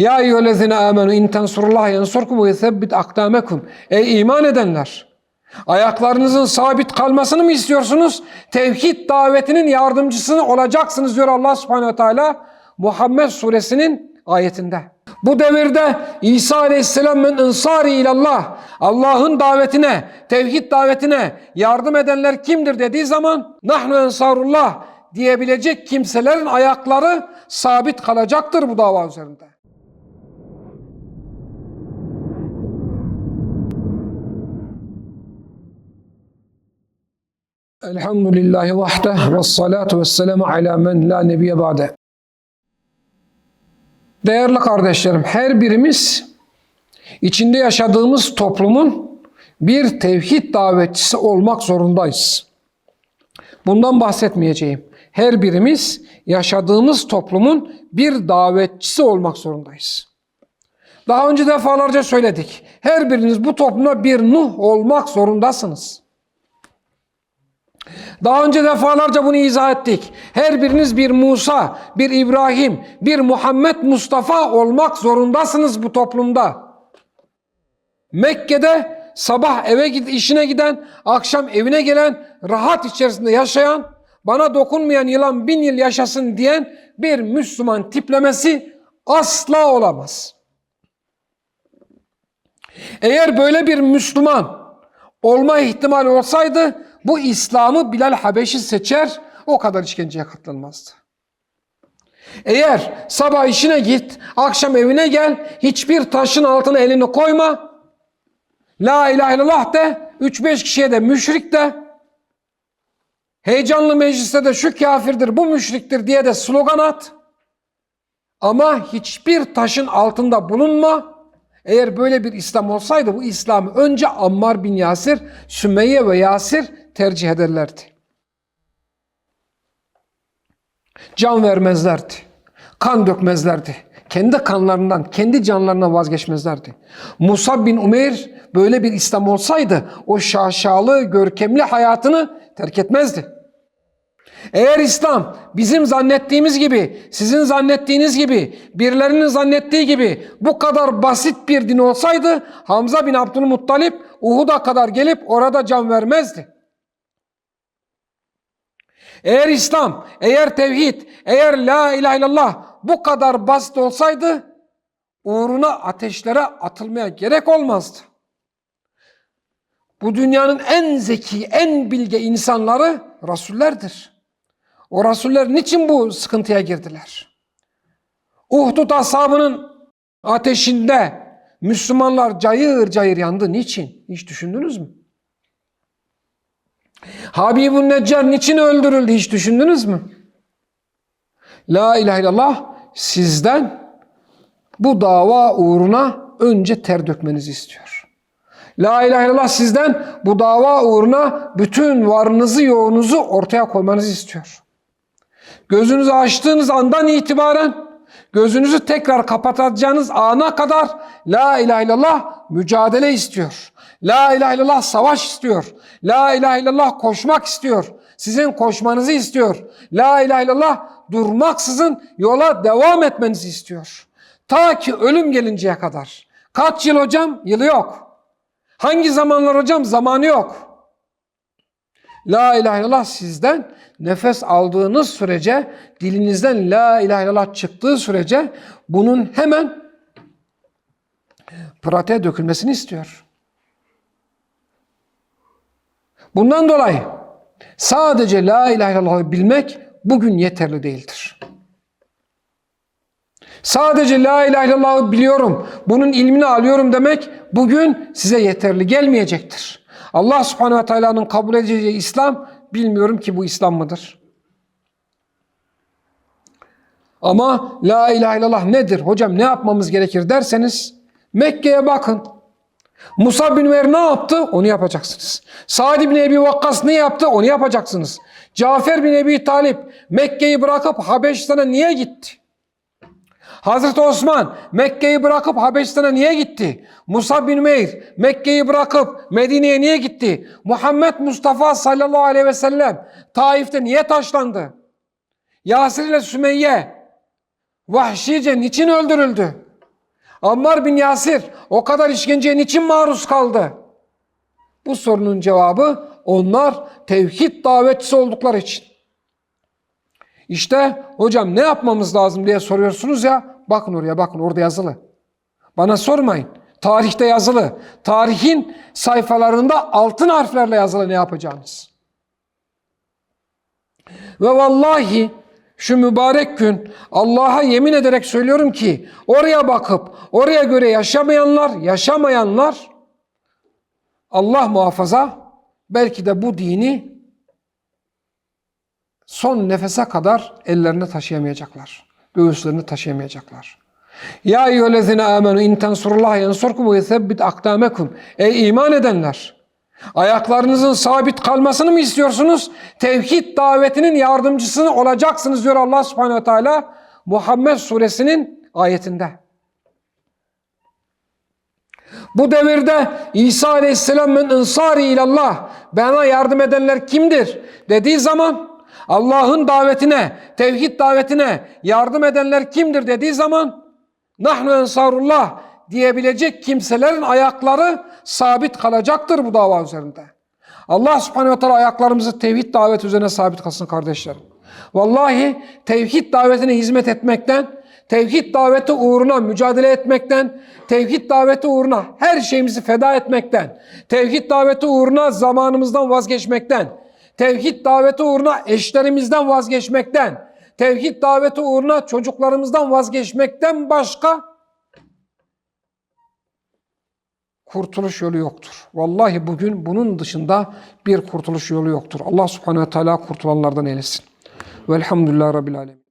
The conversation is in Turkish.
Ya eyyühellezine amenu in tensurullah yansurkum ve yuthebbit akdamekum. Ey iman edenler! Ayaklarınızın sabit kalmasını mı istiyorsunuz? Tevhid davetinin yardımcısı olacaksınız diyor Allah subhanehu teala Muhammed suresinin ayetinde. Bu devirde İsa aleyhisselam men ensari ilallah Allah'ın davetine, tevhid davetine yardım edenler kimdir dediği zaman nahnu ensarullah diyebilecek kimselerin ayakları sabit kalacaktır bu dava üzerinde. Elhamdülillahi vahde ve salatu ve selamu ala men la nebiye ba'de. Değerli kardeşlerim, her birimiz içinde yaşadığımız toplumun bir tevhid davetçisi olmak zorundayız. Bundan bahsetmeyeceğim. Her birimiz yaşadığımız toplumun bir davetçisi olmak zorundayız. Daha önce defalarca söyledik. Her biriniz bu topluma bir Nuh olmak zorundasınız. Daha önce defalarca bunu izah ettik. Her biriniz bir Musa, bir İbrahim, bir Muhammed Mustafa olmak zorundasınız bu toplumda. Mekke'de sabah eve gid işine giden, akşam evine gelen, rahat içerisinde yaşayan, bana dokunmayan yılan bin yıl yaşasın diyen bir Müslüman tiplemesi asla olamaz. Eğer böyle bir Müslüman olma ihtimali olsaydı bu İslam'ı Bilal Habeşi seçer o kadar işkenceye katlanmazdı. Eğer sabah işine git, akşam evine gel, hiçbir taşın altına elini koyma, La ilahe illallah de, 3-5 kişiye de müşrik de, heyecanlı mecliste de şu kafirdir, bu müşriktir diye de slogan at. Ama hiçbir taşın altında bulunma. Eğer böyle bir İslam olsaydı bu İslam'ı önce Ammar bin Yasir, Sümeyye ve Yasir tercih ederlerdi. Can vermezlerdi. Kan dökmezlerdi. Kendi kanlarından, kendi canlarına vazgeçmezlerdi. Musa bin Umeyr böyle bir İslam olsaydı o şaşalı, görkemli hayatını terk etmezdi. Eğer İslam bizim zannettiğimiz gibi, sizin zannettiğiniz gibi, birilerinin zannettiği gibi bu kadar basit bir din olsaydı Hamza bin Abdülmuttalip Uhud'a kadar gelip orada can vermezdi. Eğer İslam, eğer tevhid, eğer la ilahe illallah bu kadar basit olsaydı uğruna ateşlere atılmaya gerek olmazdı. Bu dünyanın en zeki, en bilge insanları rasullerdir. O rasuller niçin bu sıkıntıya girdiler? Uhdud ashabının ateşinde Müslümanlar cayır cayır yandı. Niçin? Hiç düşündünüz mü? Habibun Neccar niçin öldürüldü hiç düşündünüz mü? La ilahe illallah sizden bu dava uğruna önce ter dökmenizi istiyor. La ilahe illallah sizden bu dava uğruna bütün varınızı yoğunuzu ortaya koymanızı istiyor. Gözünüzü açtığınız andan itibaren gözünüzü tekrar kapatacağınız ana kadar La ilahe illallah mücadele istiyor. La ilahe illallah savaş istiyor. La ilahe illallah koşmak istiyor. Sizin koşmanızı istiyor. La ilahe illallah durmaksızın yola devam etmenizi istiyor. Ta ki ölüm gelinceye kadar. Kaç yıl hocam? Yılı yok. Hangi zamanlar hocam? Zamanı yok. La ilahe illallah sizden nefes aldığınız sürece, dilinizden la ilahe illallah çıktığı sürece bunun hemen pratiğe dökülmesini istiyor. Bundan dolayı sadece la ilahe illallah'ı bilmek bugün yeterli değildir. Sadece la ilahe illallah'ı biliyorum, bunun ilmini alıyorum demek bugün size yeterli gelmeyecektir. Allah subhanehu ve teala'nın kabul edeceği İslam bilmiyorum ki bu İslam mıdır? Ama la ilahe illallah nedir? Hocam ne yapmamız gerekir derseniz Mekke'ye bakın. Musa bin Ümer ne yaptı? Onu yapacaksınız. Sa'd bin Ebi Vakkas ne yaptı? Onu yapacaksınız. Cafer bin Ebi Talip Mekke'yi bırakıp Habeşistan'a niye gitti? Hazreti Osman Mekke'yi bırakıp Habeşistan'a niye gitti? Musa bin Meyr Mekke'yi bırakıp Medine'ye niye gitti? Muhammed Mustafa sallallahu aleyhi ve sellem Taif'te niye taşlandı? Yasir ile Sümeyye vahşice niçin öldürüldü? Ammar bin Yasir o kadar işkenceye niçin maruz kaldı? Bu sorunun cevabı onlar tevhid davetçisi oldukları için. İşte hocam ne yapmamız lazım diye soruyorsunuz ya. Bakın oraya bakın orada yazılı. Bana sormayın. Tarihte yazılı. Tarihin sayfalarında altın harflerle yazılı ne yapacağınız. Ve vallahi şu mübarek gün Allah'a yemin ederek söylüyorum ki oraya bakıp oraya göre yaşamayanlar, yaşamayanlar Allah muhafaza belki de bu dini son nefese kadar ellerine taşıyamayacaklar. Göğüslerini taşıyamayacaklar. Ya eyyühellezine amenu in tensurullah yansurkum ve yusebbit akdamekum. Ey iman edenler! Ayaklarınızın sabit kalmasını mı istiyorsunuz? Tevhid davetinin yardımcısını olacaksınız diyor Allah subhanehu ve teala Muhammed suresinin ayetinde. Bu devirde İsa aleyhisselam men ensari ilallah bana yardım edenler kimdir dediği zaman Allah'ın davetine, tevhid davetine yardım edenler kimdir dediği zaman nahnu ensarullah diyebilecek kimselerin ayakları sabit kalacaktır bu dava üzerinde. Allah subhanehu ve teala ayaklarımızı tevhid daveti üzerine sabit kalsın kardeşlerim. Vallahi tevhid davetine hizmet etmekten, tevhid daveti uğruna mücadele etmekten, tevhid daveti uğruna her şeyimizi feda etmekten, tevhid daveti uğruna zamanımızdan vazgeçmekten, tevhid daveti uğruna eşlerimizden vazgeçmekten, tevhid daveti uğruna çocuklarımızdan vazgeçmekten başka kurtuluş yolu yoktur. Vallahi bugün bunun dışında bir kurtuluş yolu yoktur. Allah subhanehu ve teala kurtulanlardan eylesin. Velhamdülillah Rabbil Alemin.